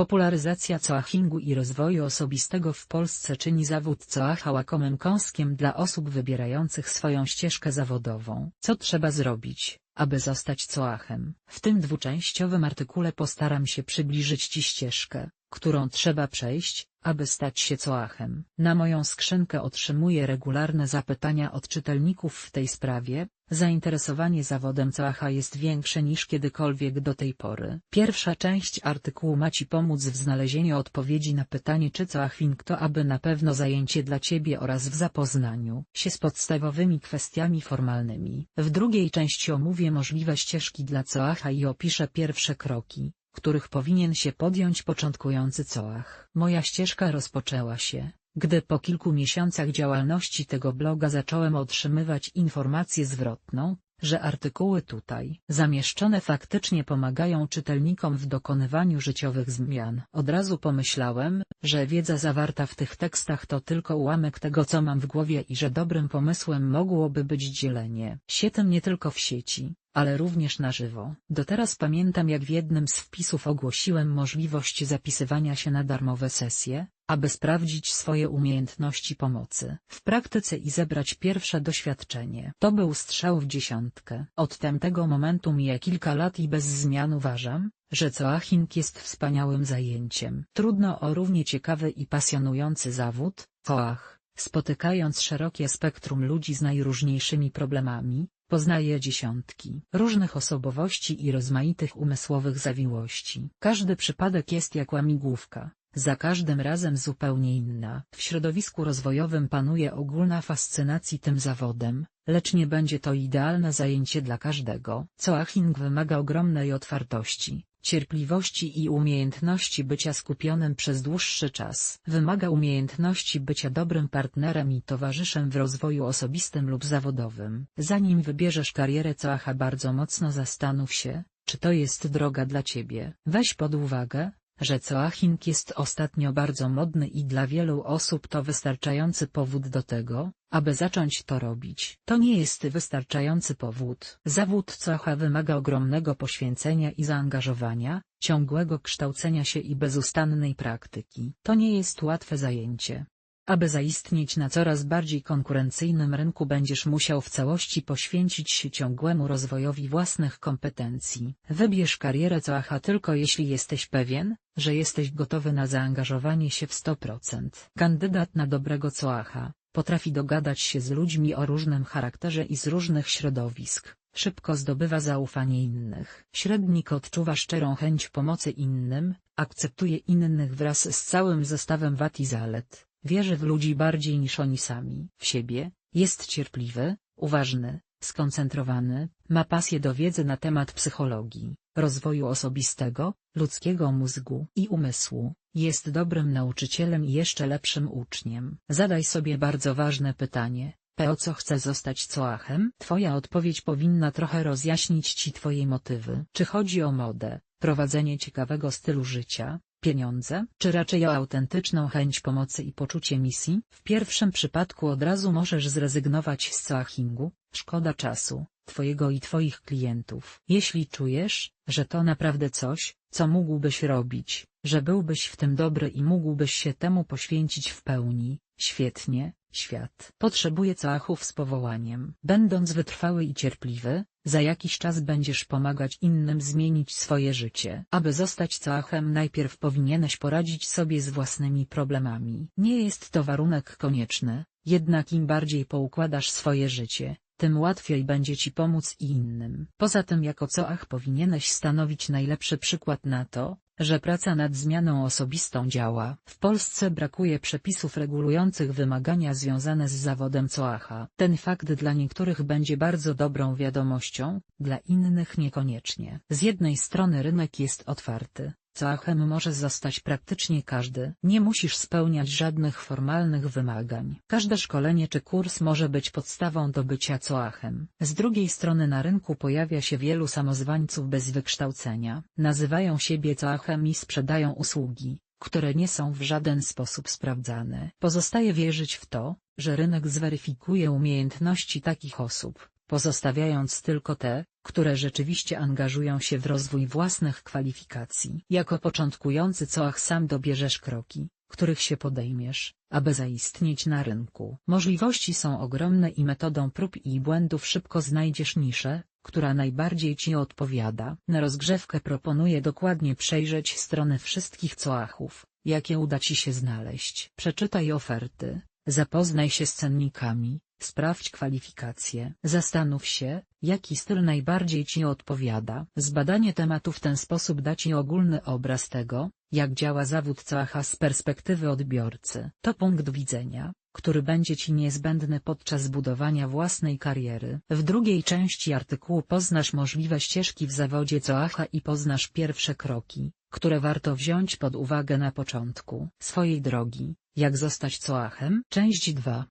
Popularyzacja coachingu i rozwoju osobistego w Polsce czyni zawód coacha łakomym kąskiem dla osób wybierających swoją ścieżkę zawodową. Co trzeba zrobić, aby zostać coachem? W tym dwuczęściowym artykule postaram się przybliżyć Ci ścieżkę, którą trzeba przejść, aby stać się coachem. Na moją skrzynkę otrzymuję regularne zapytania od czytelników w tej sprawie, zainteresowanie zawodem coacha jest większe niż kiedykolwiek do tej pory. Pierwsza część artykułu ma Ci pomóc w znalezieniu odpowiedzi na pytanie czy coaching to aby na pewno zajęcie dla Ciebie oraz w zapoznaniu się z podstawowymi kwestiami formalnymi. W drugiej części omówię możliwe ścieżki dla coacha i opiszę pierwsze kroki, których powinien się podjąć początkujący coach. Moja ścieżka rozpoczęła się, gdy po kilku miesiącach działalności tego bloga zacząłem otrzymywać informację zwrotną, że artykuły tutaj zamieszczone faktycznie pomagają czytelnikom w dokonywaniu życiowych zmian. Od razu pomyślałem, że wiedza zawarta w tych tekstach to tylko ułamek tego co mam w głowie i że dobrym pomysłem mogłoby być dzielenie się tym nie tylko w sieci, ale również na żywo. Do teraz pamiętam jak w jednym z wpisów ogłosiłem możliwość zapisywania się na darmowe sesje, aby sprawdzić swoje umiejętności pomocy w praktyce i zebrać pierwsze doświadczenie. To był strzał w dziesiątkę. Od tamtego momentu mija kilka lat i bez zmian uważam, że coaching jest wspaniałym zajęciem. Trudno o równie ciekawy i pasjonujący zawód, coach, spotykając szerokie spektrum ludzi z najróżniejszymi problemami, Poznaje dziesiątki różnych osobowości i rozmaitych umysłowych zawiłości. Każdy przypadek jest jak łamigłówka, za każdym razem zupełnie inna. W środowisku rozwojowym panuje ogólna fascynacji tym zawodem, lecz nie będzie to idealne zajęcie dla każdego. Coaching wymaga ogromnej otwartości, cierpliwości i umiejętności bycia skupionym przez dłuższy czas. Wymaga umiejętności bycia dobrym partnerem i towarzyszem w rozwoju osobistym lub zawodowym. Zanim wybierzesz karierę coacha bardzo mocno zastanów się, czy to jest droga dla ciebie. Weź pod uwagę, że coaching jest ostatnio bardzo modny i dla wielu osób to wystarczający powód do tego, aby zacząć to robić. To nie jest wystarczający powód. Zawód coacha wymaga ogromnego poświęcenia i zaangażowania, ciągłego kształcenia się i bezustannej praktyki. To nie jest łatwe zajęcie. Aby zaistnieć na coraz bardziej konkurencyjnym rynku będziesz musiał w całości poświęcić się ciągłemu rozwojowi własnych kompetencji. Wybierz karierę coacha tylko jeśli jesteś pewien, że jesteś gotowy na zaangażowanie się w 100%. Kandydat na dobrego coacha potrafi dogadać się z ludźmi o różnym charakterze i z różnych środowisk. Szybko zdobywa zaufanie innych. Średnik odczuwa szczerą chęć pomocy innym, akceptuje innych wraz z całym zestawem wad i zalet. Wierzy w ludzi bardziej niż oni sami, w siebie, jest cierpliwy, uważny, skoncentrowany, ma pasję do wiedzy na temat psychologii, rozwoju osobistego, ludzkiego mózgu i umysłu, jest dobrym nauczycielem i jeszcze lepszym uczniem. Zadaj sobie bardzo ważne pytanie, po co chce zostać coachem? Twoja odpowiedź powinna trochę rozjaśnić Ci Twoje motywy. Czy chodzi o modę, prowadzenie ciekawego stylu życia, pieniądze, czy raczej o autentyczną chęć pomocy i poczucie misji? W pierwszym przypadku od razu możesz zrezygnować z coachingu, szkoda czasu, twojego i twoich klientów. Jeśli czujesz, że to naprawdę coś, co mógłbyś robić, że byłbyś w tym dobry i mógłbyś się temu poświęcić w pełni, świetnie, świat potrzebuje coachów z powołaniem. Będąc wytrwały i cierpliwy, za jakiś czas będziesz pomagać innym zmienić swoje życie. Aby zostać coachem najpierw powinieneś poradzić sobie z własnymi problemami. Nie jest to warunek konieczny, jednak im bardziej poukładasz swoje życie, tym łatwiej będzie ci pomóc i innym. Poza tym jako coach powinieneś stanowić najlepszy przykład na to, że praca nad zmianą osobistą działa. W Polsce brakuje przepisów regulujących wymagania związane z zawodem coacha. Ten fakt dla niektórych będzie bardzo dobrą wiadomością, dla innych niekoniecznie. Z jednej strony rynek jest otwarty, Coachem może zostać praktycznie każdy. Nie musisz spełniać żadnych formalnych wymagań. Każde szkolenie czy kurs może być podstawą do bycia coachem. Z drugiej strony na rynku pojawia się wielu samozwańców bez wykształcenia. Nazywają siebie coachem i sprzedają usługi, które nie są w żaden sposób sprawdzane. Pozostaje wierzyć w to, że rynek zweryfikuje umiejętności takich osób pozostawiając tylko te, które rzeczywiście angażują się w rozwój własnych kwalifikacji. Jako początkujący coach sam dobierzesz kroki, których się podejmiesz, aby zaistnieć na rynku. Możliwości są ogromne i metodą prób i błędów szybko znajdziesz niszę, która najbardziej Ci odpowiada. Na rozgrzewkę proponuję dokładnie przejrzeć strony wszystkich coachów, jakie uda Ci się znaleźć. Przeczytaj oferty, zapoznaj się z cennikami, sprawdź kwalifikacje. Zastanów się, jaki styl najbardziej Ci odpowiada. Zbadanie tematu w ten sposób da Ci ogólny obraz tego, jak działa zawód coacha z perspektywy odbiorcy. To punkt widzenia, który będzie Ci niezbędny podczas budowania własnej kariery. W drugiej części artykułu poznasz możliwe ścieżki w zawodzie coacha i poznasz pierwsze kroki, które warto wziąć pod uwagę na początku swojej drogi. Jak zostać coachem? Część 2.